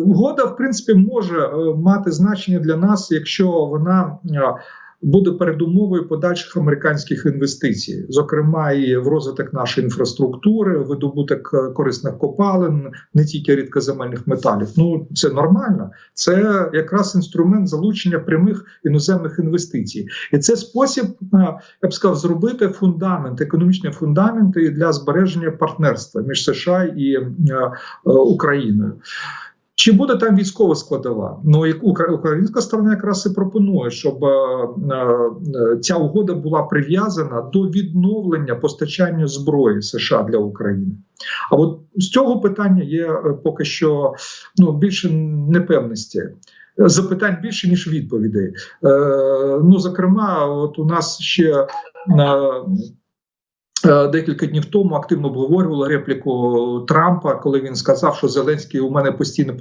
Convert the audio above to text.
угода, в принципі, може е, мати значення для нас, якщо вона е, буде передумовою подальших американських інвестицій, зокрема і в розвиток нашої інфраструктури, видобуток е, корисних копалин, не тільки рідкоземельних металів. Ну це нормально. Це якраз інструмент залучення прямих іноземних інвестицій, і це спосіб, я б сказав, зробити фундамент, економічні фундаменти для збереження партнерства між США і Україною. Чи буде там військова складова? Ну укра- українська сторона якраз і пропонує, щоб е, е, ця угода була прив'язана до відновлення постачання зброї США для України. А от з цього питання є е, поки що ну більше непевності. Запитань більше ніж відповідей. Ну зокрема, от у нас ще Декілька днів тому активно обговорювали репліку Трампа, коли він сказав, що Зеленський у мене постійно